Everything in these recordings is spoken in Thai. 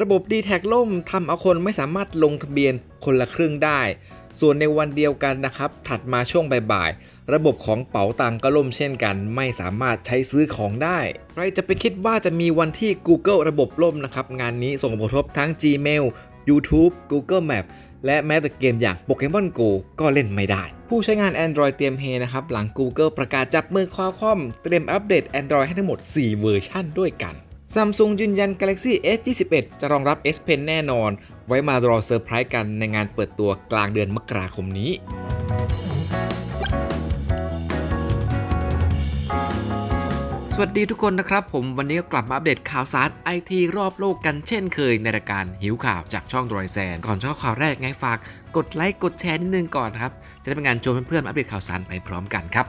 ระบบ d t แทล่มทำเอาคนไม่สามารถลงทะเบียนคนละครึ่งได้ ส่วนในวันเดียวกันนะครับ ถัดมาช่วงบ่ายๆ ระบบของเป๋าตังก็ล่มเช่นกัน ไม่สามารถใช้ซื้อของได้ ใครจะไปคิดว่าจะมีวันที่ Google ระบบล่มนะครับ งานนี้ส่งผลกระทบทั้ง Gmail YouTube Google Map และแม้แต่เกมอย่าง Pokemon Go ก็เล่นไม่ได้ ผู้ใช้งาน Android เตรียมเฮนะครับ หลัง Google ประกาศจับมือ Qualcomm เตรียมอัปเดต Android ให้ทั้งหมด 4 เวอร์ชันด้วยกัน Samsung ยืนยัน Galaxy S21 จะรองรับ S Pen แน่นอน ไว้มารอเซอร์ไพรส์กันในงานเปิดตัวกลางเดือนมกราคมนี้สวัสดีทุกคนนะครับ ผมวันนี้ก็กลับมาอัปเดตข่าวสารไอทีรอบโลกกันเช่นเคยในรายการหิวข่าวจากช่องดรอยแซน ก่อนชอบข่าวแรกไงฝากกดไลค์กดแชร์นิดนึงก่อนครับ จะได้เป็นการชวนเพื่อนๆอัปเดตข่าวสารไปพร้อมกันครับ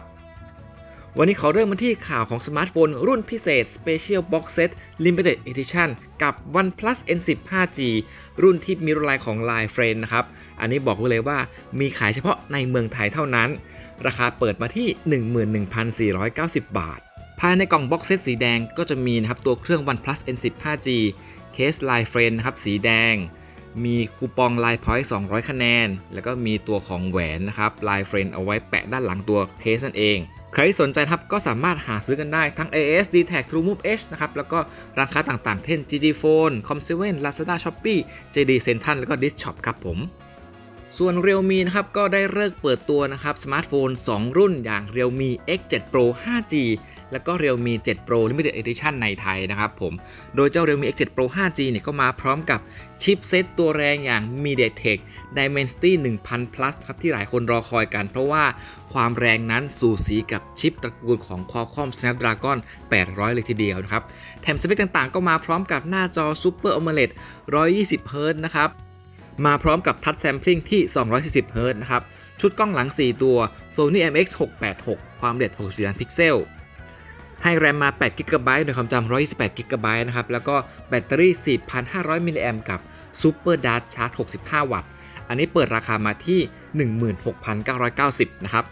วันนี้ขอเริ่มมาที่ข่าวของสมาร์ทโฟนรุ่นพิเศษ Special Box Set Limited Edition กับ OnePlus N10 5G รุ่นที่มีรุ่นลายของ Line Friend นะครับ อันนี้บอกไว้เลยว่ามีขายเฉพาะในเมืองไทยเท่านั้น ราคาเปิดมาที่ 11,490 บาท ภายในกล่องบ็อกเซตสีแดงก็จะมีนะครับตัวเครื่อง OnePlus N10 5G เคส Line Friend นะครับสีแดงมีคูปอง Line Point 200 คะแนน แล้วก็มีตัวของแหวนนะครับ Line Friend เอาไว้แปะด้านหลังตัวเคสนั่นเอง ใครที่สนใจครับก็สามารถหาซื้อกันได้ทั้ง AS d Tag TrueMove H นะครับแล้วก็ร้านค้าต่างๆ เช่น GG Phone Com7 Lazada Shopee JD Central แล้วก็ Dis Shop ครับผม ส่วน Realme นะครับก็ได้เลิกเปิดตัวนะครับสมาร์ทโฟน 2 รุ่นอย่าง Realme X7 Pro 5G แล้วก็ Realme 7 Pro Limited Edition ในไทยนะครับผม โดยเจ้า Realme X7 Pro 5G เนี่ยก็มาพร้อมกับชิปเซตตัวแรงอย่าง MediaTek Dimensity 1000 Plus ครับที่หลายคนรอคอยกัน เพราะว่าความแรงนั้นสูสีกับชิปตระกูลของ Qualcomm Snapdragon 800 เลยทีเดียวนะครับ แถมสเปคต่างๆ ก็มาพร้อมกับหน้าจอ Super AMOLED 120 Hz นะครับ มาพร้อมกับทัชแซมพลิงที่ 240 Hz นะครับ ชุดกล้องหลัง 4 ตัว Sony MX686 ความละเอียด64ล้านพิกเซล ให้แรมมา8 g b โดยความจำ128 g b นะครับ แล้วก็แบตเตอรี่ 4,500 มิลลิแอมกับ Super Dart Charge 65 วัตต์ อันนี้เปิดราคามาที่ 16,990 นะครับ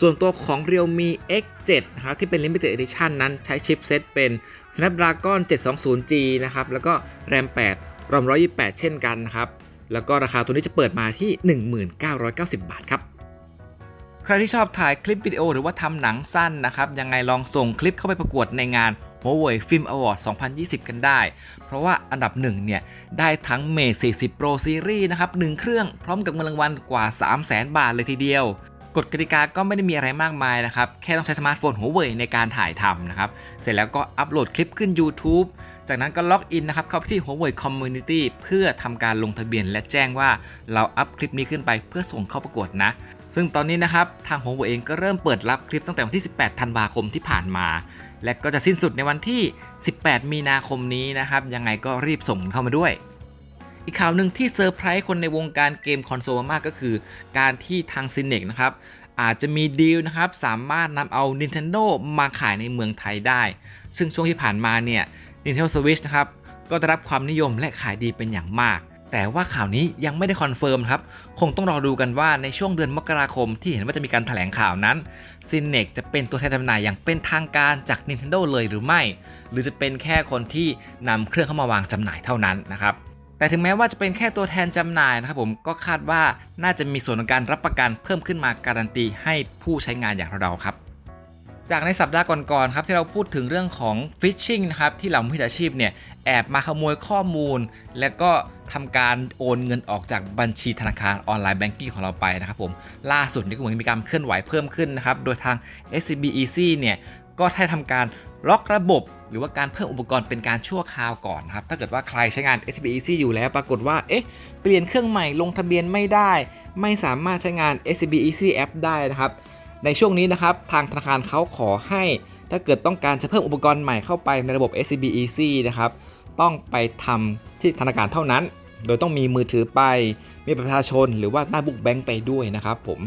ส่วนตัวของ Realme X7 นะครับที่เป็น Limited Edition นั้นใช้ชิปเซตเป็น Snapdragon 720G นะครับ แล้วก็แรม8รอม128 เช่นกันนะครับ แล้วก็ราคาตัวนี้จะเปิดมาที่ 1990 บาทครับ ใครที่ชอบถ่ายคลิปวิดีโอหรือว่าทำหนังสั้นนะครับ ยังไงลองส่งคลิปเข้าไปประกวดในงาน Huawei Film Award 2020 กันได้ เพราะว่าอันดับหนึ่งเนี่ย ได้ทั้ง Mate 40 Pro Series นะครับ1เครื่องพร้อมกับเงินรางวัลกว่า 300,000 บาทเลยทีเดียวกฎกติกาก็ไม่ได้มีอะไรมากมายนะครับ แค่ต้องใช้สมาร์ทโฟน Huawei ในการถ่ายทำนะครับ เสร็จแล้วก็อัปโหลดคลิปขึ้น YouTube จากนั้นก็ล็อกอินนะครับเข้าไปที่ Huawei Community เพื่อทำการลงทะเบียนและแจ้งว่าเราอัพคลิปนี้ขึ้นไปเพื่อส่งเข้าประกวดนะ ซึ่งตอนนี้นะครับทาง Huawei เองก็เริ่มเปิดรับคลิปตั้งแต่วันที่ 18 ธันวาคมที่ผ่านมา และก็จะสิ้นสุดในวันที่ 18 มีนาคมนี้นะครับยังไงก็รีบส่งเข้ามาด้วย อีกข่าวหนึ่งที่เซอร์ไพรส์คนในวงการเกมคอนโซลมากก็คือ การที่ทาง c i n e x นะครับอาจจะมีดีลนะครับสามารถนำเอา Nintendo มาขายในเมืองไทยได้ ซึ่งช่วงที่ผ่านมาเนี่ย Nintendo Switch นะครับก็ได้รับความนิยมและขายดีเป็นอย่างมาก แต่ว่าข่าวนี้ยังไม่ได้คอนเฟิร์มครับ คงต้องรอดูกันว่าในช่วงเดือนมกราคมที่เห็นว่าจะมีการแถลงข่าวนั้น c i n e x จะเป็นตัวแทนจำหน่ายอย่างเป็นทางการจาก Nintendo เลยหรือไม่ หรือจะเป็นแค่คนที่นำเครื่องเข้ามาวางจำหน่ายเท่านั้นนะครับแต่ถึงแม้ว่าจะเป็นแค่ตัวแทนจำหน่ายนะครับผมก็คาดว่าน่าจะมีส่วนของการรับประกันเพิ่มขึ้นมาการันตีให้ผู้ใช้งานอย่างเราๆครับ จากในสัปดาห์ก่อนๆครับที่เราพูดถึงเรื่องของฟิชชิงนะครับที่เหล่ามิจฉาชีพเนี่ยแอบมาขโมยข้อมูล และก็ทำการโอนเงินออกจากบัญชีธนาคารออนไลน์แบงกิ้งของเราไปนะครับผมล่าสุดนี่ก็เหมือนมีการเคลื่อนไหวเพิ่มขึ้นนะครับโดยทาง SCB Easy เนี่ยก็ได้ทำการล็อกระบบ หรือว่าการเพิ่มอุปกรณ์เป็นการชั่วคราวก่อนครับถ้าเกิดว่าใครใช้งาน SCB Easy อยู่แล้วปรากฏว่าเอ๊ะเปลี่ยนเครื่องใหม่ลงทะเบียนไม่ได้ ไม่สามารถใช้งาน SCB Easy App ได้นะครับ ในช่วงนี้นะครับทางธนาคารเขาขอให้ ถ้าเกิดต้องการจะเพิ่มอุปกรณ์ใหม่เข้าไปในระบบ SCB Easy นะครับต้องไปทำที่ธนาคารเท่านั้น โดยต้องมีมือถือไป มีประชาชนหรือว่าหน้าบุ๊กแบงค์ไปด้วยนะครับผม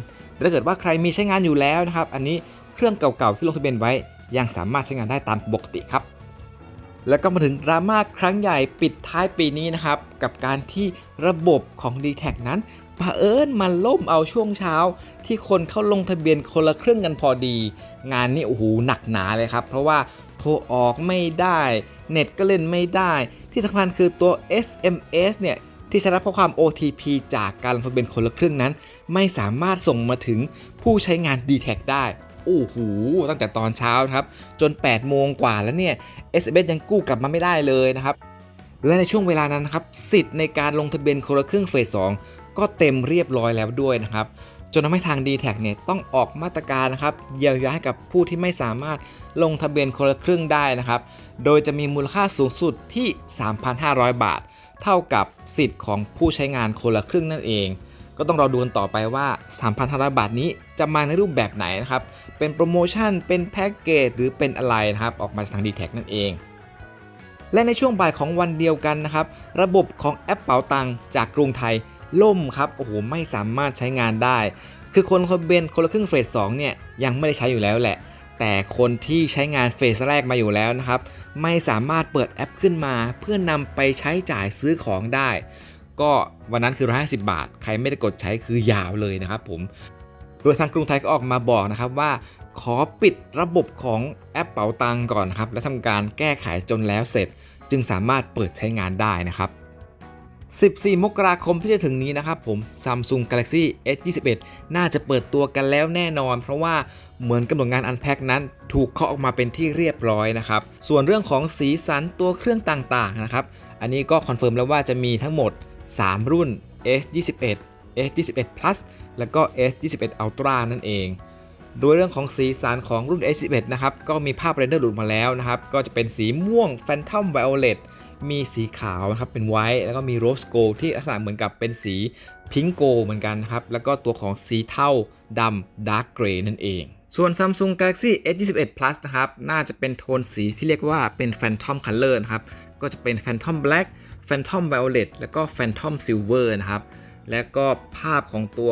ถ้าเกิดว่าใครมีใช้งานอยู่แล้วนะครับ อันนี้เครื่องเก่าๆที่ลงทะเบียนไว้ ยังสามารถใช้งานได้ตามปกติครับ แล้วก็มาถึงดราม่าครั้งใหญ่ปิดท้ายปีนี้นะครับ กับการที่ระบบของ d t แทนั้น เผอิญมันล่มเอาช่วงเช้า ที่คนเข้าลงทะเบียนคนละครึ่งกันพอดี งานนี้โอ้โหหนักหนาเลยครับ เพราะว่าโทรออกไม่ได้ เน็ตก็เล่นไม่ได้ ที่สำคัญคือตัว SMS เนี่ยที่ใช้รับข้อความ OTP จากการลงทะเบียนคนละครึ่งนั้น ไม่สามารถส่งมาถึงผู้ใช้งาน d t แทได้โอ้โหตั้งแต่ตอนเช้าครับ จน 8 โมงกว่าแล้วเนี่ย SMS ยังกู้กลับมาไม่ได้เลยนะครับ และในช่วงเวลานั้นครับ สิทธิ์ในการลงทะเบียนคนละครึ่งเฟส2 ก็เต็มเรียบร้อยแล้วด้วยนะครับ จนทำให้ทาง d t แทเนี่ยต้องออกมาตรการนะครับเยียวยาให้กับผู้ที่ไม่สามารถลงทะเบียนคนละครึ่งได้นะครับ โดยจะมีมูลค่าสูงสุดที่ 3,500 บาท เท่ากับสิทธิ์ของผู้ใช้งานคนละครึ่งนั่นเอง ก็ต้องรอดูกันต่อไปว่า 3,500 บาทนี้จะมาในรูปแบบไหนนะครับ เป็นโปรโมชั่น เป็นแพ็กเกจหรือเป็นอะไรนะครับ ออกมาจากทาง d t แทนั่นเองและในช่วงบ่ายของวันเดียวกันนะครับ ระบบของแอปเป๋าตังค์จากกรุงไทย ล่มครับโอ้โหไม่สามารถใช้งานได้ คือคนคนเบนคนละครึ่งเฟส2เนี่ยยังไม่ได้ใช้อยู่แล้วแหละ แต่คนที่ใช้งานเฟสแรกมาอยู่แล้วนะครับ ไม่สามารถเปิดแอปขึ้นมา เพื่อนำไปใช้จ่ายซื้อของได้ ก็วันนั้นคือ 150 บาท ใครไม่ได้กดใช้คือยาวเลยนะครับผมโดยทางกรุงไทยก็ออกมาบอกนะครับว่าขอปิดระบบของแอปเป๋าตังก่อนนครับ และทำการแก้ไขจนแล้วเสร็จ จึงสามารถเปิดใช้งานได้นะครับ 14 มกราคมที่จะถึงนี้นะครับผม Samsung Galaxy S21 น่าจะเปิดตัวกันแล้วแน่นอน เพราะว่าเหมือนกำหนดงาน Unpack นั้น ถูกเคาะออกมาเป็นที่เรียบร้อยนะครับ ส่วนเรื่องของสีสันตัวเครื่องต่างๆนะครับ อันนี้ก็คอนเฟิร์มแล้วว่าจะมีทั้งหมด 3 รุ่น S21 S21 Plus แล้วก็ S21 Ultra นั่นเอง โดยเรื่องของสีสันของรุ่น S11 นะครับ ก็มีภาพเรนเดอร์หลุดมาแล้วนะครับ ก็จะเป็นสีม่วง Phantom Violet มีสีขาวนะครับเป็นไวท์แล้วก็มีโรสโกลที่ลักษณะเหมือนกับเป็นสีพิงโกเหมือนกันนะครับ แล้วก็ตัวของสีเทาดำ Dark Gray นั่นเอง ส่วน Samsung Galaxy S21 Plus นะครับ น่าจะเป็นโทนสีที่เรียกว่าเป็น Phantom Color นะครับ ก็จะเป็น Phantom Black Phantom Violet แล้วก็ Phantom Silver นะครับ แล้วก็ภาพของตัว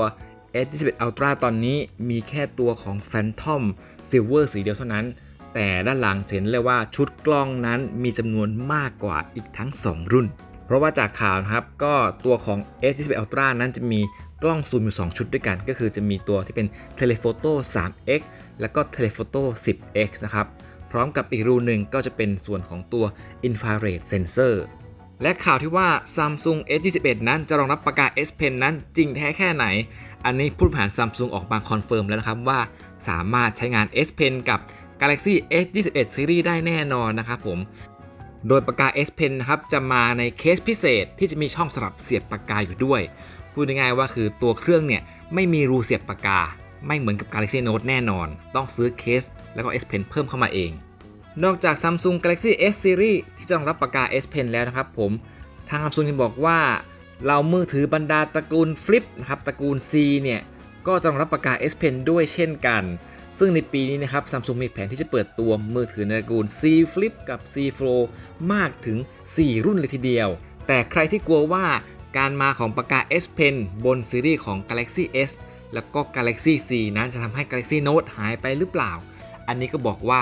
S21 Ultra ตอนนี้มีแค่ตัวของ Phantom Silver สีเดียวเท่านั้น แต่ด้านหลังเห็นเลยว่าชุดกล้องนั้นมีจำนวนมากกว่าอีกทั้ง 2 รุ่น เพราะว่าจากข่าวนะครับก็ตัวของ S21 Ultra นั้นจะมีกล้องซูมอยู่ 2 ชุดด้วยกัน ก็คือจะมีตัวที่เป็น Telephoto 3x แล้วก็ Telephoto 10x นะครับ พร้อมกับอีกรูหนึ่งก็จะเป็นส่วนของตัว Infrared Sensor และข่าวที่ว่า Samsung S21 นั้นจะรองรับปากกา S Pen นั้นจริงแท้แค่ไหน อันนี้ผู้บริหาร Samsung ออกมาคอนเฟิร์มแล้วนะครับว่าสามารถใช้งาน S Pen กับ Galaxy S21 Series ได้แน่นอนนะครับผม โดยปากกา S Pen นะครับจะมาในเคสพิเศษที่จะมีช่องสำหรับเสียบปากกาอยู่ด้วย พูดง่ายๆว่าคือตัวเครื่องเนี่ยไม่มีรูเสียบปากกา ไม่เหมือนกับ Galaxy Note แน่นอน ต้องซื้อเคสแล้วก็ S Pen เพิ่มเข้ามาเอง นอกจาก Samsung Galaxy S Series ที่จะรองรับปากกา S Pen แล้วนะครับผมทาง Samsung ยังบอกว่าเรามือถือบรรดาตระกูล Flip นะครับตระกูล C เนี่ยก็จะรองรับปากกา S Pen ด้วยเช่นกัน ซึ่งในปีนี้นะครับ Samsung มีแผนที่จะเปิดตัวมือถือในตระกูล C Flip กับ C Fold มากถึง 4 รุ่นเลยทีเดียว แต่ใครที่กลัวว่าการมาของปากกา S Pen บนซีรีส์ของ Galaxy S แล้วก็ Galaxy C นั้นจะทำให้ Galaxy Note หายไปหรือเปล่า อันนี้ก็บอกว่า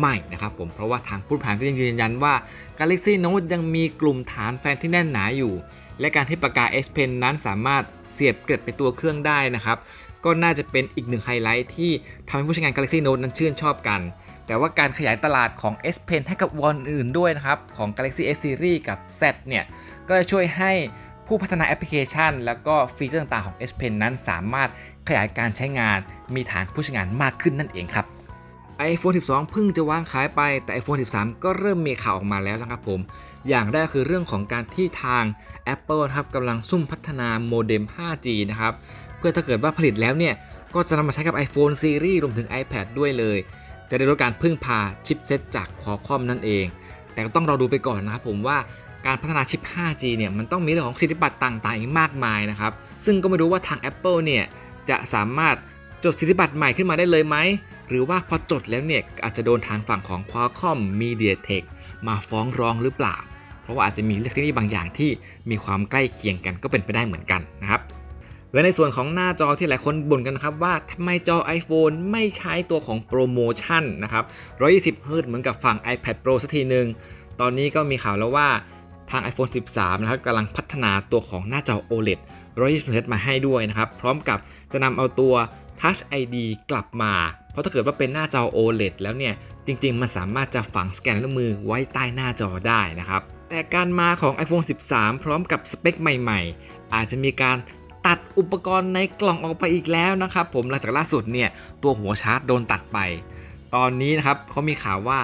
ไม่นะครับผม เพราะว่าทางผู้บริหารก็ยังยืนยันว่า Galaxy Note ยังมีกลุ่มฐานแฟนที่แน่นหนาอยู่ และการที่ปากกา S Pen นั้นสามารถเสียบเกล็ดไปตัวเครื่องได้นะครับ ก็น่าจะเป็นอีกหนึ่งไฮไลท์ที่ทำให้ผู้ใช้งาน Galaxy Note นั้นชื่นชอบกัน แต่ว่าการขยายตลาดของ S Pen ให้กับวอนอื่นด้วยนะครับ ของ Galaxy S Series กับ Z เนี่ย ก็จะช่วยให้ผู้พัฒนาแอปพลิเคชัน แล้วก็ฟีเจอร์ต่างๆของ S Pen นั้นสามารถขยายการใช้งาน มีฐานผู้ใช้งานมากขึ้นนั่นเองครับ iPhone 12 เพิ่งจะวางขายไปแต่ iPhone 13 ก็เริ่มมีข่าวออกมาแล้วนะครับผม อย่างแรกคือเรื่องของการที่ทาง Apple นะครับกำลังซุ่มพัฒนาโมเด็ม 5G นะครับ เพื่อถ้าเกิดว่าผลิตแล้วเนี่ย ก็จะนำมาใช้กับ iPhone Series รวมถึง iPad ด้วยเลย จะได้ลดการพึ่งพาชิปเซตจาก Qualcomm นั่นเอง แต่ก็ต้องรอดูไปก่อนนะครับผมว่าการพัฒนาชิป 5G เนี่ยมันต้องมีเรื่องของสิทธิบัตรต่างๆอีกมากมายนะครับ ซึ่งก็ไม่รู้ว่าทาง Apple เนี่ยจะสามารถจดสิทธิบัตรใหม่ขึ้นมาได้เลยไหม หรือว่าพอจดแล้วเนี่ยอาจจะโดนทางฝั่งของ Qualcomm MediaTek มาฟ้องร้องหรือเปล่า เพราะว่าอาจจะมีเรื่องเทคโนโลยีบางอย่างที่มีความใกล้เคียงกันก็เป็นไปได้เหมือนกันนะครับ และในส่วนของหน้าจอที่หลายคนบ่นกันนะครับว่าทำไมจอ iPhone ไม่ใช้ตัวของโปรโมชั่นนะครับ 120 Hz เหมือนกับฝั่ง iPad Pro สักทีหนึ่งตอนนี้ก็มีข่าวแล้วว่าทาง iPhone 13 นะครับกำลังพัฒนาตัวของหน้าจอ OLED 120 Hz มาให้ด้วยนะครับ พร้อมกับจะนำเอาตัว Touch ID กลับมา เพราะถ้าเกิดว่าเป็นหน้าจอ OLED แล้วเนี่ย จริง ๆ มันสามารถจะฝังสแกนนิ้วมือไว้ใต้หน้าจอได้นะครับ แต่การมาของ iPhone 13 พร้อมกับสเปคใหม่ ๆ อาจจะมีการ ตัดอุปกรณ์ในกล่องออกไปอีกแล้วนะครับผมหลังจากล่าสุดเนี่ยตัวหัวชาร์จโดนตัดไป ตอนนี้นะครับเขามีข่าวว่า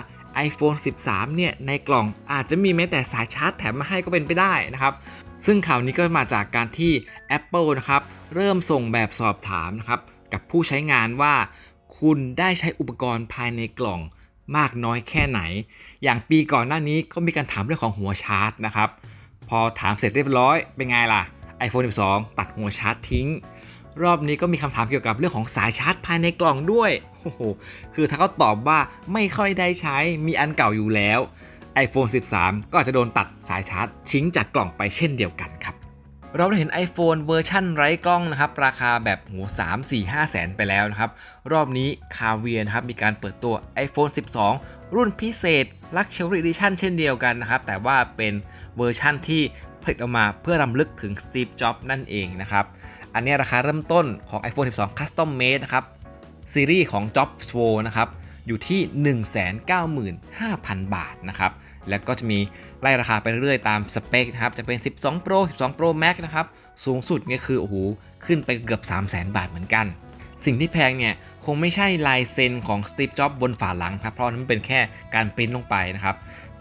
iPhone 13 เนี่ยในกล่องอาจจะมีแม้แต่สายชาร์จแถมมาให้ก็เป็นไปได้นะครับ ซึ่งข่าวนี้ก็มาจากการที่ Apple นะครับเริ่มส่งแบบสอบถามนะครับกับผู้ใช้งานว่า คุณได้ใช้อุปกรณ์ภายในกล่องมากน้อยแค่ไหน อย่างปีก่อนหน้านี้ก็มีการถามเรื่องของหัวชาร์จนะครับ พอถามเสร็จเรียบร้อยเป็นไงล่ะ iPhone 12 ตัดหัวชาร์จทิ้ง รอบนี้ก็มีคำถามเกี่ยวกับเรื่องของสายชาร์จภายในกล่องด้วยโอ้โหคือถ้าเขาตอบว่าไม่ค่อยได้ใช้มีอันเก่าอยู่แล้ว iPhone 13 ก็อาจจะโดนตัดสายชาร์จทิ้งจากกล่องไปเช่นเดียวกันครับ เราได้เห็น iPhone เวอร์ชั่นไร้กล้องนะครับ ราคาแบบโห3 4 5 แสนไปแล้วนะครับ รอบนี้คาเวียนะครับ มีการเปิดตัว iPhone 12 รุ่นพิเศษ Luxury Edition เช่นเดียวกันนะครับ แต่ว่าเป็นเวอร์ชั่นที่ ผลิตออกมาเพื่อรำลึกถึง Steve Jobs นั่นเองนะครับ อันนี้ราคาเริ่มต้นของ iPhone 12 Custom Made นะครับ ซีรีส์ของ Jobs w o นะครับ อยู่ที่ 195,000 บาทนะครับ แล้วก็จะมีไล่ราคาไปเรื่อยๆตามสเปคนะครับ จะเป็น 12 Pro 12 Pro Max นะครับ สูงสุดเนี่ยคือโอ้โหขึ้นไปเกือบ 300,000 บาทเหมือนกัน สิ่งที่แพงเนี่ยคงไม่ใช่ลายเซ็นของ Steve Jobs บนฝาหลังครับ เพราะนั้นเป็นแค่การปริ้นลงไปนะครับ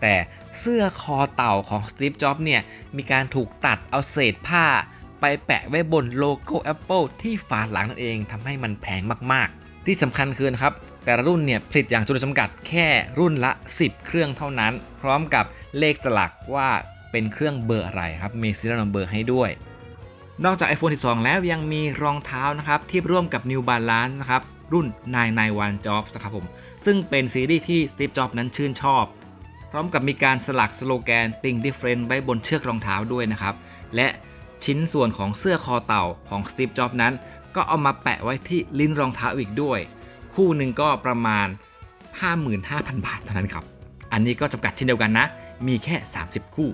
แต่เสื้อคอเต่าของ Steve Jobs เนี่ยมีการถูกตัดเอาเศษผ้า ไปแปะไว้บนโลโก้ Apple ที่ฝาหลังนั่นเองทำให้มันแพงมากๆ ที่สำคัญคือนะครับ แต่ละรุ่นเนี่ยผลิตอย่างจำนวนจำกัดแค่รุ่นละ 10 เครื่องเท่านั้น พร้อมกับเลขสลักว่าเป็นเครื่องเบอร์อะไรครับมี serial number ให้ด้วยนอกจาก iPhone 12 แล้วยังมีรองเท้านะครับที่ร่วมกับ New Balance นะครับรุ่น 991 Jobs นะครับผม ซึ่งเป็นซีรีส์ที่ Steve Jobs นั้นชื่นชอบ ร้อมกับมีการสลักสโลแกน Think Different ไว้บนเชือกรองเท้าด้วยนะครับ และชิ้นส่วนของเสื้อคอเต่าของ Steve Jobs นั้น ก็เอามาแปะไว้ที่ลิ้นรองเท้าอีกด้วย คู่หนึ่งก็ประมาณ 55,000 บาทเท่านั้นครับ อันนี้ก็จำกัดเช่นเดียวกันนะ มีแค่ 30 คู่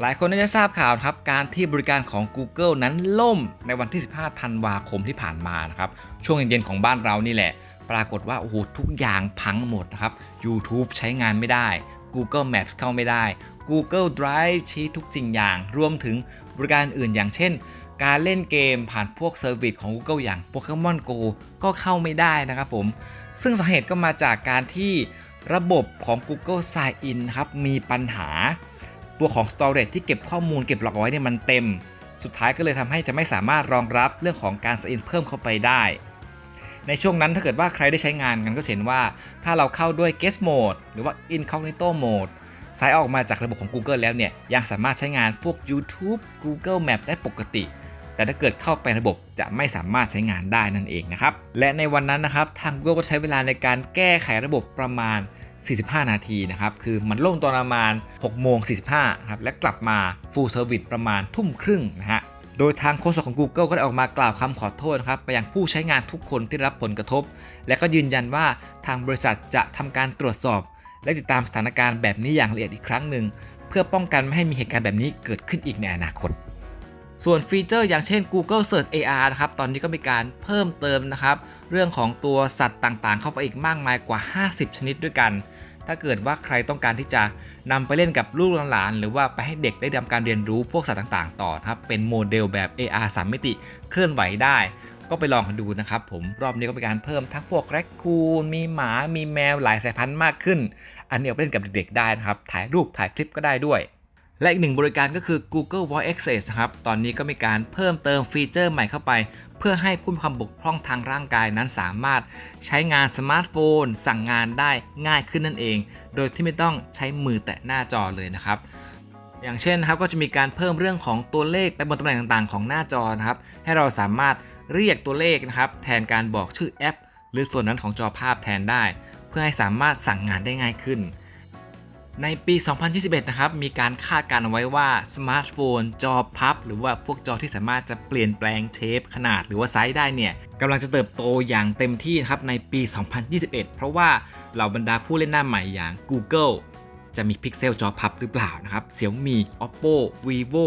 หลายคนน่าจะทราบข่าวครับ การที่บริการของ Google นั้นล่มในวันที่ 15 ธันวาคมที่ผ่านมานะครับ ช่วงเย็นๆของบ้านเรานี่แหละ ปรากฏว่าโอ้โหทุกอย่างพังหมดนะครับ YouTube ใช้งานไม่ได้ Google Maps เข้าไม่ได้ Google Drive ชี้ทุกสิ่งอย่าง รวมถึงบริการอื่นอย่างเช่น การเล่นเกมผ่านพวกเซอร์วิสของ Google อย่าง Pokemon Go ก็เข้าไม่ได้นะครับผม ซึ่งสาเหตุก็มาจากการที่ระบบของ Google Sign In ครับมีปัญหา ตัวของ storage ที่เก็บข้อมูลเก็บหลอกไว้เนี่ยมันเต็ม สุดท้ายก็เลยทำให้จะไม่สามารถรองรับเรื่องของการ sign in เพิ่มเข้าไปได้ ในช่วงนั้นถ้าเกิดว่าใครได้ใช้งานกันก็เห็นว่าถ้าเราเข้าด้วย guest mode หรือว่า incognito mode สายออกมาจากระบบของ Google แล้วเนี่ยยังสามารถใช้งานพวก YouTube Google Map ได้ปกติ แต่ถ้าเกิดเข้าไประบบจะไม่สามารถใช้งานได้นั่นเองนะครับ และในวันนั้นนะครับทาง Google ก็ใช้เวลาในการแก้ไขระบบประมาณ 45 นาทีนะครับ คือมันล่มตอนประมาณ6โมง45ครับ และกลับมา full service ประมาณทุ่มครึ่งนะฮะ โดยทางโฆษกของ Google ก็ได้ออกมากล่าวคำขอโทษนะครับไปยังผู้ใช้งานทุกคนที่รับผลกระทบ และก็ยืนยันว่าทางบริษัทจะทำการตรวจสอบ และติดตามสถานการณ์แบบนี้อย่างละเอียดอีกครั้งหนึ่ง เพื่อป้องกันไม่ให้มีเหตุการณ์แบบนี้เกิดขึ้นอีกในอนาคต ส่วนฟีเจอร์อย่างเช่น Google Search AR นะครับ ตอนนี้ก็มีการเพิ่มเติมนะครับ เรื่องของตัวสัตว์ต่างๆ เข้าไปอีกมากมายกว่า 50 ชนิดด้วยกัน ถ้าเกิดว่าใครต้องการที่จะนำไปเล่นกับลูกหลาน หรือว่าไปให้เด็กได้ทำการเรียนรู้พวกสัตว์ต่าง ๆ ต่อนะครับ เป็นโมเดลแบบ AR 3 มิติเคลื่อนไหวได้ ก็ไปลองกันดูนะครับผมรอบนี้ก็เป็นการเพิ่มทั้งพวกแรคคูนมีหมามีแมวหลายสายพันธุ์มากขึ้น อันนี้เอาไปเล่นกับเด็กๆได้นะครับถ่ายรูปถ่ายคลิปก็ได้ด้วย และอีกหนึ่งบริการก็คือ Google Voice Access ครับ ตอนนี้ก็มีการเพิ่มเติมฟีเจอร์ใหม่เข้าไป เพื่อให้ผู้มีความบกพร่องทางร่างกายนั้นสามารถใช้งานสมาร์ทโฟน สั่งงานได้ง่ายขึ้นนั่นเอง โดยที่ไม่ต้องใช้มือแตะหน้าจอเลยนะครับ อย่างเช่นนะครับก็จะมีการเพิ่มเรื่องของตัวเลขไปบนตำแหน่งต่างๆ ของหน้าจอนะครับ ให้เราสามารถเรียกตัวเลขนะครับแทนการบอกชื่อแอป หรือส่วนนั้นของจอภาพแทนได้ เพื่อให้สามารถสั่งงานได้ง่ายขึ้น ในปี 2021 นะครับ มีการคาดการณ์เอาไว้ว่าสมาร์ทโฟน จอพับ หรือว่าพวกจอที่สามารถจะเปลี่ยนแปลงเชฟ ขนาดหรือว่าไซส์ได้เนี่ยกำลังจะเติบโตอย่างเต็มที่นะครับในปี 2021 เพราะว่าเหล่าบรรดาผู้เล่นหน้าใหม่อย่าง Google จะมีพิกเซลจอพับหรือเปล่านะครับ Xiaomi Oppo Vivo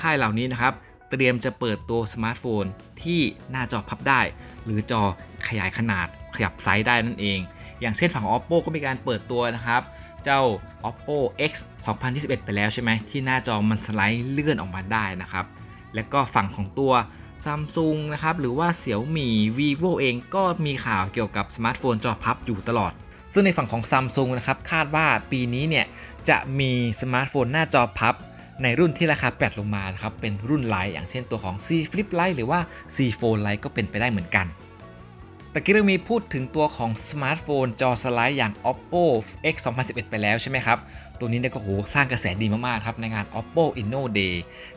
ค่ายเหล่านี้นะครับ เตรียมจะเปิดตัวสมาร์ทโฟนที่หน้าจอพับได้ หรือจอขยายขนาดขยับไซส์ได้นั่นเอง อย่างเช่นฝั่ง Oppo ก็มีการเปิดตัวนะครับ เจ้า oppo x 2021 ไปแล้วใช่ไหมที่หน้าจอมันสไลด์เลื่อนออกมาได้นะครับ และก็ฝั่งของตัว Samsung นะครับ หรือว่าเสี่ยวมี่ vivo เองก็มีข่าวเกี่ยวกับสมาร์ทโฟนจอพับอยู่ตลอด ซึ่งในฝั่งของ Samsung นะครับ คาดว่าปีนี้เนี่ย จะมีสมาร์ทโฟนหน้าจอพับในรุ่นที่ราคาแปดลงมานะครับ เป็นรุ่นไลท์อย่างเช่นตัวของ C Flip Lite หรือว่า C Fold Lite ก็เป็นไปได้เหมือนกัน ตะกี้เรามีพูดถึงตัวของสมาร์ทโฟนจอสไลด์อย่าง oppo x 2011 ไปแล้วใช่ไหมครับ ตัวนี้เนี่ยก็โหสร้างกระแสดีมากๆครับในงาน oppo inno day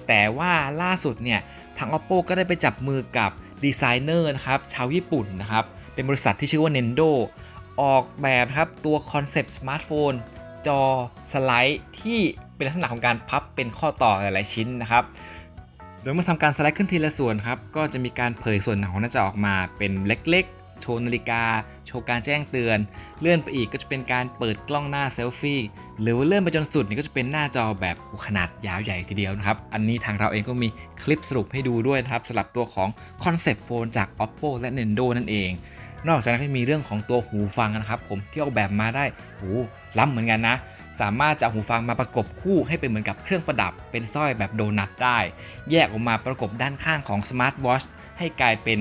แต่ว่าล่าสุดเนี่ย ทาง oppo ก็ได้ไปจับมือกับดีไซเนอร์นะครับ ชาวญี่ปุ่นนะครับ เป็นบริษัทที่ชื่อว่า Nendo ออกแบบครับตัวคอนเซปต์สมาร์ทโฟนจอสไลด์ที่เป็นลักษณะของการพับเป็นข้อต่อหลายๆชิ้นนะครับโดยเมื่อทำการสไลด์ขึ้นทีละส่วนครับ ก็จะมีการเผยส่วนหนังของหน้าจอออกมาเป็นเล็ก โชว์นาฬิกา โชว์การแจ้งเตือน เลื่อนไปอีกก็จะเป็นการเปิดกล้องหน้าเซลฟี่หรือว่าเลื่อนไปจนสุดนี่ก็จะเป็นหน้าจอแบบขนาดยาวใหญ่ทีเดียวนะครับ อันนี้ทางเราเองก็มีคลิปสรุปให้ดูด้วยนะครับสำหรับตัวของคอนเซปต์โฟนจาก oppo และ nendo นั่นเอง นอกจากนั้นก็มีเรื่องของตัวหูฟังนะครับ ผมที่ออกแบบมาได้โหล้ำเหมือนกันนะสามารถจะเอาหูฟังมาประกบคู่ให้เป็นเหมือนกับเครื่องประดับ เป็นสร้อยแบบโดนัทได้ แยกออกมาประกบด้านข้างของสมาร์ทวอชให้กลายเป็น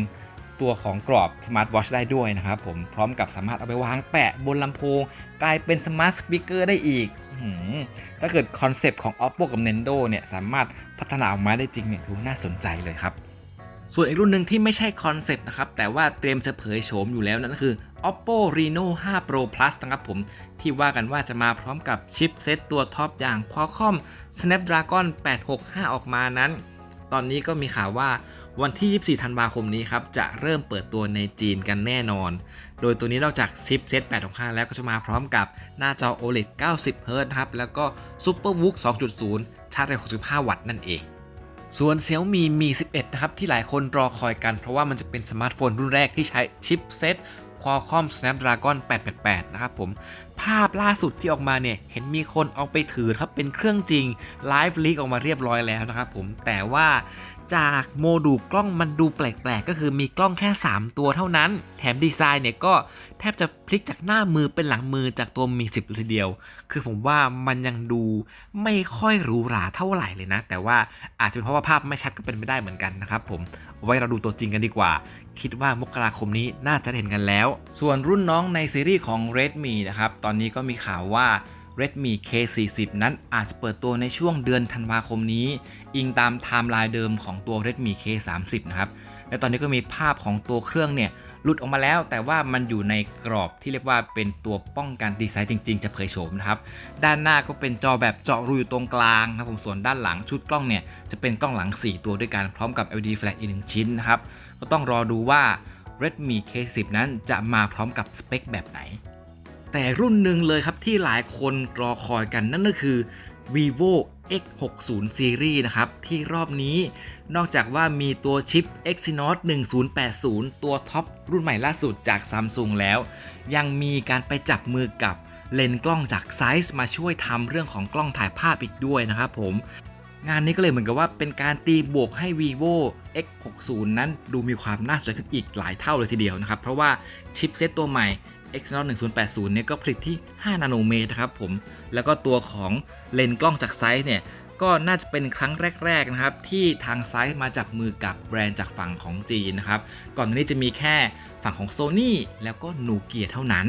ตัวของกรอบสมาร์ทวอชได้ด้วยนะครับผมพร้อมกับสามารถเอาไปวางแปะบนลำโพง กลายเป็นสมาร์ทสปีกเกอร์ได้อีกอถ้าเกิดคอนเซปต์ของ oppo กับ nendo เนี่ยสามารถพัฒนาออกมาได้จริงเนี่ยถือว่าน่าสนใจเลยครับ ส่วนอีกรุ่นหนึ่งที่ไม่ใช่คอนเซปต์นะครับ แต่ว่าเตรียมจะเผยโฉมอยู่แล้วนั่นก็คือ oppo reno 5 pro plus นะครับผมที่ว่ากันว่าจะมาพร้อมกับชิปเซตตัวท็อปอย่าง qualcomm snapdragon 865 ออกมานั้น ตอนนี้ก็มีข่าวว่า วันที่ 24 ธันวาคมนี้ครับจะเริ่มเปิดตัวในจีนกันแน่นอน โดยตัวนี้นอกจากชิปเซต865แล้วก็จะมาพร้อมกับหน้าจอ OLED 90 Hz ครับแล้วก็ SuperVOOC 2.0 ชาร์จแรง65 วัตต์นั่นเองส่วน Xiaomi Mi 11 นะครับ ที่หลายคนรอคอยกัน เพราะว่ามันจะเป็นสมาร์ทโฟนรุ่นแรกที่ใช้ชิปเซต Qualcomm Snapdragon 888 นะครับผม ภาพล่าสุดที่ออกมาเนี่ย เห็นมีคนเอาไปถือครับ เป็นเครื่องจริงไลฟ์ลีกออกมาเรียบร้อยแล้วนะครับผม แต่ว่า จากโมดูลกล้องมันดูแปลกๆ ก็คือมีกล้องแค่ 3 ตัวเท่านั้น แถมดีไซน์เนี่ยก็แทบจะพลิกจากหน้ามือเป็นหลังมือจากตัวมี 10เลยทีเดียว คือผมว่ามันยังดูไม่ค่อยหรูหราเท่าไหร่เลยนะ แต่ว่าอาจจะเป็นเพราะว่าภาพไม่ชัดก็เป็นไปได้เหมือนกันนะครับผมไว้เราดูตัวจริงกันดีกว่า คิดว่ามกราคมนี้น่าจะเห็นกันแล้ว ส่วนรุ่นน้องในซีรีส์ของ Redmi นะครับตอนนี้ก็มีข่าวว่า Redmi K40 นั้นอาจจะเปิดตัวในช่วงเดือนธันวาคมนี้ อิงตามไทม์ไลน์เดิมของตัว Redmi K30 นะครับ และตอนนี้ก็มีภาพของตัวเครื่องเนี่ยหลุดออกมาแล้ว แต่ว่ามันอยู่ในกรอบที่เรียกว่าเป็นตัวป้องกันดีไซน์จริง ๆ จะเผยโฉมนะครับ ด้านหน้าก็เป็นจอแบบเจาะรูอยู่ตรงกลางนะผมส่วนด้านหลังชุดกล้องเนี่ยจะเป็นกล้องหลัง 4 ตัวด้วยกันพร้อมกับ LED flash อีกหนึ่งชิ้นนะครับ ก็ต้องรอดูว่า Redmi K10 นั้นจะมาพร้อมกับสเปคแบบไหน แต่รุ่นหนึ่งเลยครับที่หลายคนรอคอยกันนั่นก็คือ vivo X60 Series นะครับ ที่รอบนี้นอกจากว่ามีตัวชิป Exynos 1080 ตัวท็อปรุ่นใหม่ล่าสุดจาก Samsung แล้ว ยังมีการไปจับมือกับเลนส์กล้องจากไซส์มาช่วยทำเรื่องของกล้องถ่ายภาพอีกด้วยนะครับผม งานนี้ก็เลยเหมือนกับว่าเป็นการตีบวกให้ vivo X60 นั้นดูมีความน่าสนใจขึ้นอีกหลายเท่าเลยทีเดียวนะครับ เพราะว่าชิปเซตตัวใหม่ Exynos 1080 เนี่ยก็ผลิตที่ 5 นาโนเมตรนะครับผม แล้วก็ตัวของเลนส์กล้องจากไซส์เนี่ย ก็น่าจะเป็นครั้งแรก ๆ นะครับ ที่ทางไซส์มาจับมือกับแบรนด์จากฝั่งของจีนนะครับ ก่อนหน้านี้จะมีแค่ฝั่งของ Sony แล้วก็นูเกียเท่านั้น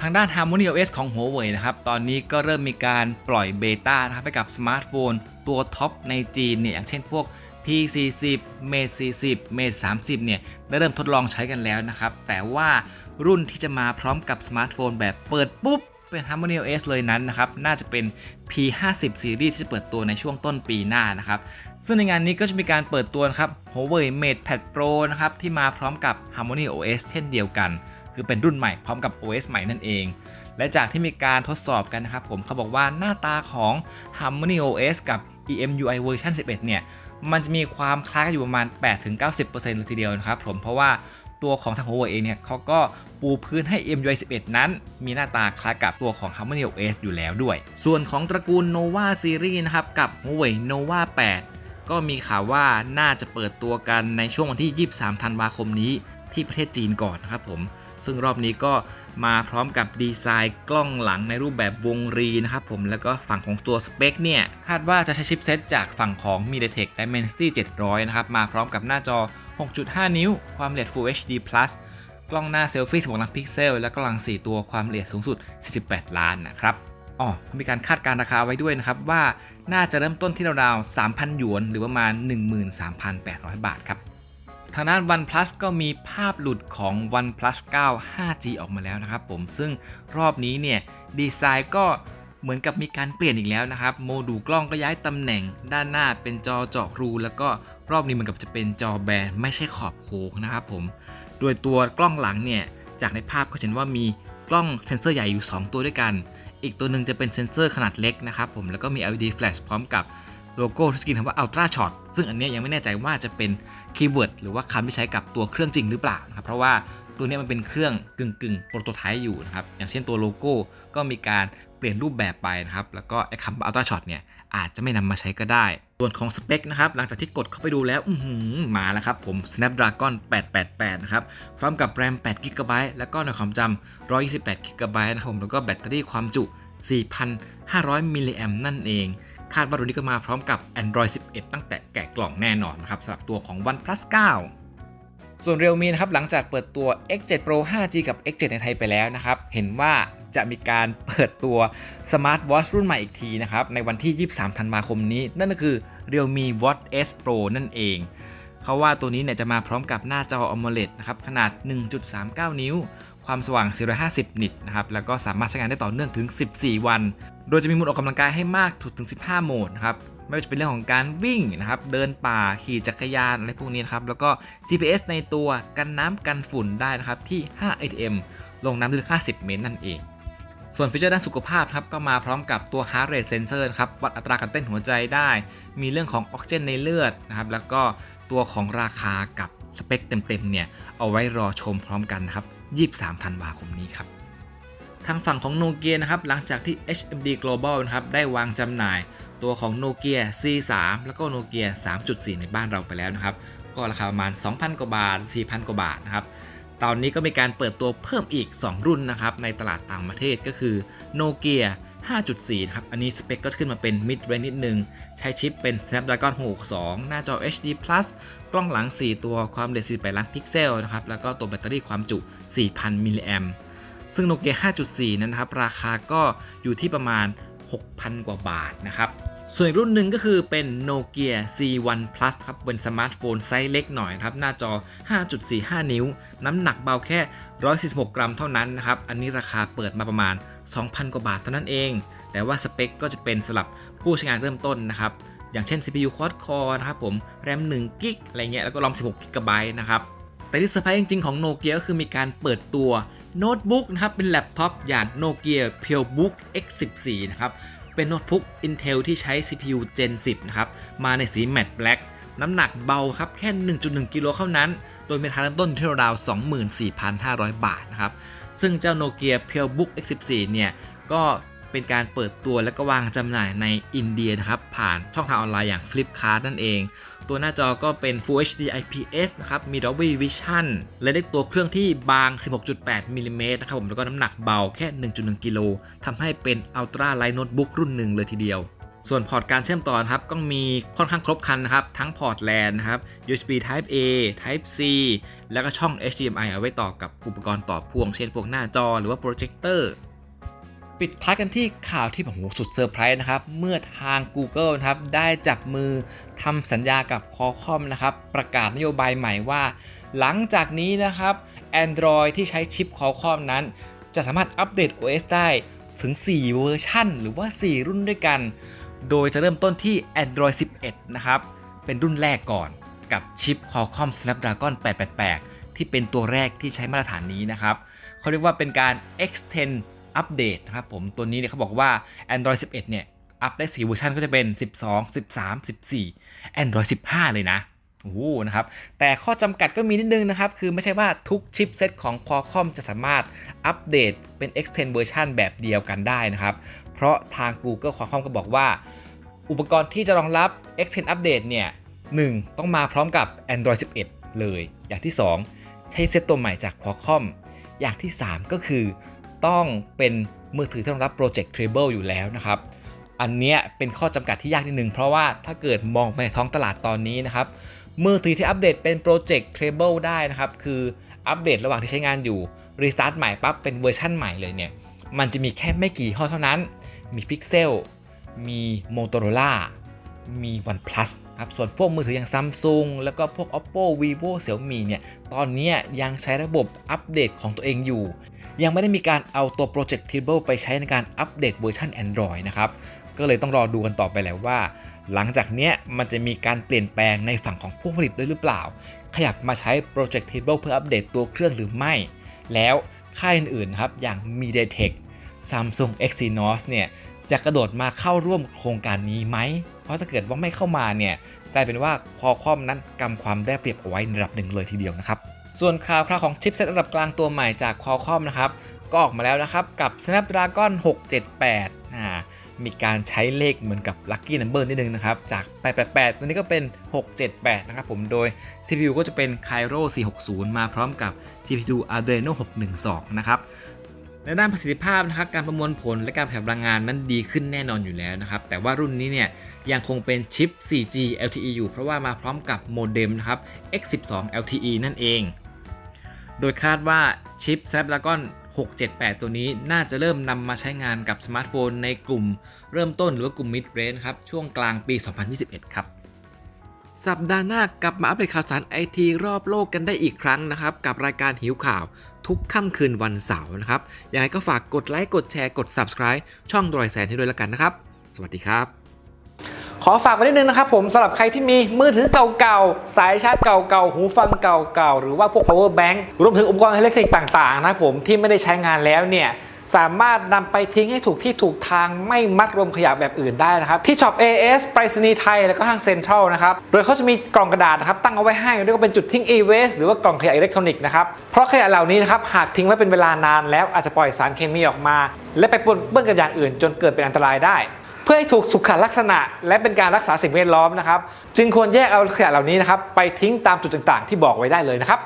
ทางด้าน Harmony OS ของ Huawei นะครับ ตอนนี้ก็เริ่มมีการปล่อยเบต้านะครับให้กับสมาร์ทโฟนตัวท็อปในจีนเนี่ยอย่างเช่นพวก P40 Mate 40 Mate 30 เนี่ย ได้เริ่มทดลองใช้กันแล้วนะครับ แต่ว่า รุ่นที่จะมาพร้อมกับสมาร์ทโฟนแบบเปิดปุ๊บ เป็น Harmony OS เลยนั้นนะครับ น่าจะเป็น P50 Series ที่จะเปิดตัวในช่วงต้นปีหน้านะครับ ซึ่งในงานนี้ก็จะมีการเปิดตัวนะครับ Huawei Mate Pad Pro นะครับ ที่มาพร้อมกับ Harmony OS เช่นเดียวกัน คือเป็นรุ่นใหม่พร้อมกับ OS ใหม่นั่นเองและจากที่มีการทดสอบกันนะครับผมเขาบอกว่าหน้าตาของ Harmony OS กับ EMUI เวอร์ชัน11 เนี่ย มันจะมีความคล้ายกันอยู่ประมาณ 8-90%เลยทีเดียวนะครับผมเพราะว่า ตัวของทาง Huawei เองเนี่ยเขาก็ปูพื้นให้ MUI 11 นั้น มีหน้าตาคล้ายกับตัวของ Harmony OS อยู่แล้วด้วย ส่วนของตระกูล Nova Series นะครับ กับ Huawei Nova 8 ก็มีข่าวว่าน่าจะเปิดตัวกันในช่วงวันที่ 23 ธันวาคมนี้ที่ประเทศจีนก่อนนะครับผม ซึ่งรอบนี้ก็มาพร้อมกับดีไซน์กล้องหลังในรูปแบบวงรีนะครับผม แล้วก็ฝั่งของตัวสเปคเนี่ย คาดว่าจะใช้ชิปเซตจากฝั่งของ MediaTek Dimensity 700 นะครับ มาพร้อมกับหน้าจอ 6.5 นิ้ว ความละเอียด Full HD Plus กล้องหน้าเซลฟี่ 16 ล้านพิกเซล และกล้องหลัง 4 ตัวความละเอียดสูงสุด 48 ล้านนะครับอ๋อมีการคาดการราคาไว้ด้วยนะครับ ว่าน่าจะเริ่มต้นที่ราวๆ 3,000 หยวน หรือประมาณ 13,800 บาทครับ ทางด้าน OnePlus ก็มีภาพหลุดของ OnePlus 9 5G ออกมาแล้วนะครับผม ซึ่งรอบนี้เนี่ยดีไซน์ก็เหมือนกับมีการเปลี่ยนอีกแล้วนะครับ โมดูลกล้องก็ย้ายตำแหน่งด้านหน้าเป็นจอเจาะรู แล้วก็ รอบนี้เหมือนกับจะเป็นจอแบนไม่ใช่ขอบโค้งนะครับผม โดยตัวกล้องหลังเนี่ย จากในภาพก็เห็นว่ามีกล้องเซ็นเซอร์ใหญ่อยู่ 2 ตัวด้วยกัน อีกตัวหนึ่งจะเป็นเซ็นเซอร์ขนาดเล็กนะครับผม แล้วก็มี LED flash พร้อมกับโลโก้ที่สกรีนคำว่า Ultra Shot ซึ่งอันนี้ยังไม่แน่ใจว่าจะเป็นคีย์เวิร์ดหรือว่าคำที่ใช้กับตัวเครื่องจริงหรือเปล่านะครับ เพราะว่าตัวนี้มันเป็นเครื่องกึ่งกึ่งโปรโตไทป์อยู่นะครับ อย่างเช่นตัวโลโก้ก็มีการเปลี่ยนรูปแบบไปนะครับ แล้วก็ไอ้คำว่า Ultra Shot เนี่ย อาจจะไม่นำมาใช้ก็ได้ ส่วนของสเปคนะครับ หลังจากที่กดเข้าไปดูแล้วอือหือมาแล้วครับผม Snapdragon 888 นะครับ พร้อมกับ RAM 8 GB แล้วก็ในความจำ128 GB นะครับผม แล้วก็แบตเตอรี่ความจุ 4,500 มิลลิแอมนั่นเอง คาดว่าตัวนี้ก็มาพร้อมกับ Android 11 ตั้งแต่แกะกล่องแน่นอนนะครับสำหรับตัวของ OnePlus 9 ส่วน Realme นะครับหลังจากเปิดตัว X7 Pro 5G กับ X7 ในไทยไปแล้วนะครับ เห็นว่าจะมีการเปิดตัว Smart Watch รุ่นใหม่อีกทีนะครับ ในวันที่ 23 ธันวาคมนี้ นั่นก็คือ Realme Watch S Pro นั่นเอง เขาว่าตัวนี้เนี่ยจะมาพร้อมกับหน้าจอ AMOLED นะครับ ขนาด 1.39 นิ้ว ความสว่าง 450 นิตนะครับ แล้วก็สามารถใช้งานได้ต่อเนื่องถึง 14 วัน โดยจะมีโหมดออกกำลังกายให้มากถึง 15 โหมดนะครับ ไม่ว่าจะเป็นเรื่องของการวิ่งนะครับ เดินป่าขี่จักรยานอะไรพวกนี้นะครับแล้วก็ GPS ในตัวกันน้ำกันฝุ่นได้นะครับที่ 5 ATM ลงน้ำลึก 50 เมตรนั่นเองส่วนฟีเจอร์ด้านสุขภาพครับก็มาพร้อมกับตัว heart rate sensor ครับวัดอัตราการเต้นหัวใจได้ มีเรื่องของออกซิเจนในเลือดนะครับแล้วก็ตัวของราคากับสเปคเต็มๆเนี่ยเอาไว้รอชมพร้อมกันนะครับ 23ธันวาคมนี้ครับทางฝั่งของโนเกียนะครับหลังจากที่ HMD Global นะครับได้วางจำหน่าย ตัวของโนเกีย C3 แล้วก็โนเกีย 3.4 ในบ้านเราไปแล้วนะครับ ก็ราคาประมาณ 2,000 กว่าบาท 4,000 กว่าบาทนะครับ ตอนนี้ก็มีการเปิดตัวเพิ่มอีก 2 รุ่นนะครับ ในตลาดต่างประเทศก็คือโนเกีย5.4 นะครับ อันนี้สเปคก็ขึ้นมาเป็น mid range นิดนึง ใช้ชิปเป็น Snapdragon 662 หน้าจอ HD Plus กล้องหลัง 4 ตัว ความละเอียด 48 ล้านพิกเซล นะครับ แล้วก็ตัวแบตเตอรี่ความจุ 4,000 มิลลิแอมซึ่งโนเกีย5.4 นั้นนะครับ ราคาก็อยู่ที่ประมาณ 6,000 กว่าบาทนะครับ ส่วนอีกรุ่นหนึ่งก็คือเป็น Nokia C1 Plus ครับ เป็นสมาร์ทโฟนไซส์เล็กหน่อยครับ หน้าจอ 5.45 นิ้ว น้ำหนักเบาแค่ 146 กรัมเท่านั้นนะครับ อันนี้ราคาเปิดมาประมาณ 2,000 กว่าบาทเท่านั้นเอง แต่ว่าสเปคก็จะเป็นสำหรับผู้ใช้งานเริ่มต้นนะครับอย่างเช่น CPU Quad Core นะครับผม RAM 1กิกอะไรเงี้ย แล้วก็ ROM 16กิกะไบต์นะครับ แต่ที่เซอร์ไพรส์จริง ๆ ของโนเกียก็คือมีการเปิดตัว โน้ตบุ๊กนะครับเป็นแล็ปท็อปอย่าง Nokia PureBook X14 นะครับเป็นโน้ตบุ๊ก Intel ที่ใช้ CPU Gen 10 นะครับ มาในสี Matte Black น้ำหนักเบาครับ แค่ 1.1 กิโลเท่านั้น โดยมีราคาเริ่มต้นที่ราวๆ24,500 บาทนะครับ ซึ่งเจ้าโนเกีย PureBook X14 เนี่ย ก็ เป็นการเปิดตัวและก็วางจำหน่ายในอินเดียนะครับ ผ่านช่องทางออนไลน์อย่าง Flipkart นั่นเอง ตัวหน้าจอก็เป็น Full HD IPS นะครับ มี Dolby Vision และได้ตัวเครื่องที่บาง 16.8มิลลิเมตรนะครับผมแล้วก็น้ำหนักเบาแค่ 1.1 กิโลทำให้เป็น Ultra Light Notebook รุ่นหนึ่งเลยทีเดียวส่วนพอร์ตการเชื่อมต่อนะครับก็มีค่อนข้างครบครันนะครับ ทั้งพอร์ต LAN นะครับ USB Type A Type C แล้วก็ช่อง HDMI เอาไว้ต่อกับอุปกรณ์ต่อพ่วง เช่นพวกหน้าจอหรือว่าโปรเจคเตอร์ ปิดท้ายกันที่ข่าวที่ผมโหสุดเซอร์ไพรส์นะครับ เมื่อทาง Google นะครับ ได้จับมือทำสัญญากับ Qualcomm นะครับ ประกาศนโยบายใหม่ว่า หลังจากนี้นะครับ Android ที่ใช้ชิป Qualcomm นั้น จะสามารถอัปเดต OS ได้ถึง 4 เวอร์ชันหรือว่า 4 รุ่นด้วยกัน โดยจะเริ่มต้นที่ Android 11 นะครับ เป็นรุ่นแรกก่อนกับชิป Qualcomm Snapdragon 888 ที่เป็นตัวแรกที่ใช้มาตรฐานนี้นะครับ เขาเรียกว่าเป็นการ extend อัปเดตนะครับผมตัวนี้เนี่ยเขาบอกว่า Android 11 เนี่ยอัปได้4เวอร์ชันก็จะเป็น 12 13 14 Android 15 เลยนะโอ้โหนะครับ แต่ข้อจำกัดก็มีนิดนึงนะครับ คือไม่ใช่ว่าทุกชิปเซตของ Qualcomm จะสามารถอัปเดตเป็น extend เวอร์ชันแบบเดียวกันได้นะครับ เพราะทาง Google Qualcomm ก็บอกว่า อุปกรณ์ที่จะรองรับ extend update เนี่ย 1. ต้องมาพร้อมกับ Android 11 เลย อย่างที่ 2 ใช้เซตตัวใหม่จาก Qualcomm อย่างที่ 3 ก็คือ ต้องเป็นมือถือที่รองรับ Project Treble อยู่แล้วนะครับ อันเนี้ยเป็นข้อจำกัดที่ยากนิดนึง เพราะว่าถ้าเกิดมองไปในท้องตลาดตอนนี้นะครับ มือถือที่อัปเดตเป็น Project Treble ได้นะครับ คืออัปเดตระหว่างที่ใช้งานอยู่รีสตาร์ทใหม่ปั๊บเป็นเวอร์ชั่นใหม่เลยเนี่ย มันจะมีแค่ไม่กี่ยี่ห้อเท่านั้น มี Pixel มี Motorola มี OnePlus ครับ ส่วนพวกมือถืออย่าง Samsung แล้วก็พวก Oppo Vivo Xiaomi เนี่ย ตอนนี้ยังใช้ระบบอัปเดตของตัวเองอยู่ ยังไม่ได้มีการเอาตัว Project Treble ไปใช้ในการอัปเดตเวอร์ชัน Android นะครับ ก็เลยต้องรอดูกันต่อไปแล้วว่า หลังจากเนี้ยมันจะมีการเปลี่ยนแปลงในฝั่งของผู้ผลิตด้วยหรือเปล่า ขยับมาใช้ Project Table เพื่ออัปเดตตัวเครื่องหรือไม่ แล้วค่ายอื่นๆนะครับอย่าง MediaTek Samsung Exynos เนี่ยจะกระโดดมาเข้าร่วมโครงการนี้ไหม เพราะถ้าเกิดว่าไม่เข้ามาเนี่ยกลายเป็นว่าคอคอมนั้นกำความได้เปรียบเอาไว้ในระดับหนึ่งเลยทีเดียวนะครับ ส่วนข่าวคราวของชิปเซตระดับกลางตัวใหม่จากคอคอมนะครับ ก็ออกมาแล้วนะครับกับ Snapdragon 678อ่ามีการใช้เลขเหมือนกับ Lucky Number นิดนึงนะครับ จาก 888 ตัวนี้ก็เป็น 678 นะครับผมโดย CPU ก็จะเป็น Cairo 460 มาพร้อมกับ GPU Adreno 612 นะครับในด้านประสิทธิภาพนะครับการประมวลผลและการแผ่พลังงานนั้นดีขึ้นแน่นอนอยู่แล้วนะครับ แต่ว่ารุ่นนี้เนี่ยยังคงเป็นชิป 4G LTE อยู่ เพราะว่ามาพร้อมกับโมเด็มนะครับ X12 LTE นั่นเอง โดยคาดว่าชิป Snapdragon 678 ตัวนี้น่าจะเริ่มนำมาใช้งานกับสมาร์ทโฟนในกลุ่มเริ่มต้นหรือว่ากลุ่ม mid range ครับ ช่วงกลางปี 2021 ครับ สัปดาห์หน้ากลับมาอัปเดตข่าวสารไอทีรอบโลกกันได้อีกครั้งนะครับ กับรายการหิวข่าวทุกค่ำคืนวันเสาร์นะครับ ยังไงก็ฝากกดไลค์ กดแชร์ กด Subscribe ช่องดอยแสนให้ด้วยแล้วกันนะครับ สวัสดีครับ ขอฝากไว้นิดนึงนะครับผมสำหรับใครที่มีมือถือเก่าๆ สายชาร์จเก่าๆ หูฟังเก่าๆ หรือว่าพวก power bank รวมถึงอุปกรณ์อิเล็กทรอนิกส์ต่างๆ นะครับผมที่ไม่ได้ใช้งานแล้วเนี่ยสามารถนำไปทิ้งให้ถูกที่ถูกทางไม่มัดรวมขยะแบบอื่นได้นะครับ ที่ช็อป AS ไปรษณีย์ไทย แล้วก็ห้างเซ็นทรัลนะครับ โดยเขาจะมีกล่องกระดาษนะครับ ตั้งเอาไว้ให้เรียกว่าเป็นจุดทิ้ง e-waste หรือว่ากล่องขยะอิเล็กทรอนิกส์นะครับ เพราะขยะเหล่านี้นะครับ หากทิ้งไว้เป็นเวลานานแล้วอาจจะปล่อยสารเคมีออกมา และไปปนเปื้อนกับอย่างอื่น จนเกิดเป็นอันตรายได้ เพื่อให้ถูกสุขลักษณะ และเป็นการรักษาสิ่งแวดล้อมนะครับ จึงควรแยกเอาขยะเหล่านี้นะครับไปทิ้งตามจุดต่างๆ ที่บอกไว้ได้เลยนะครับ